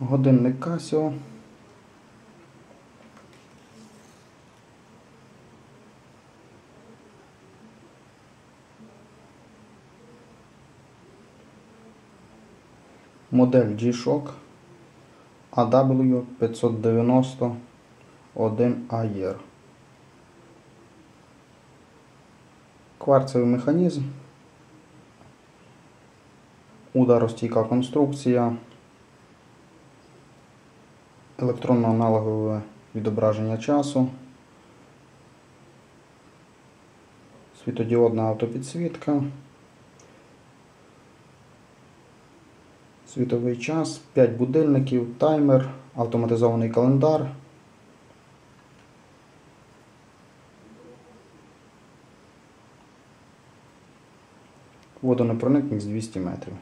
Годинник Casio. Модель G-Shock AW 590 1AR. Кварцевий механізм. Ударостійка конструкція. Електронно-аналогове відображення часу. Світодіодна автопідсвітка. Світовий час, 5 будильників, таймер, автоматизований календар. Водонепроникність 200 метрів.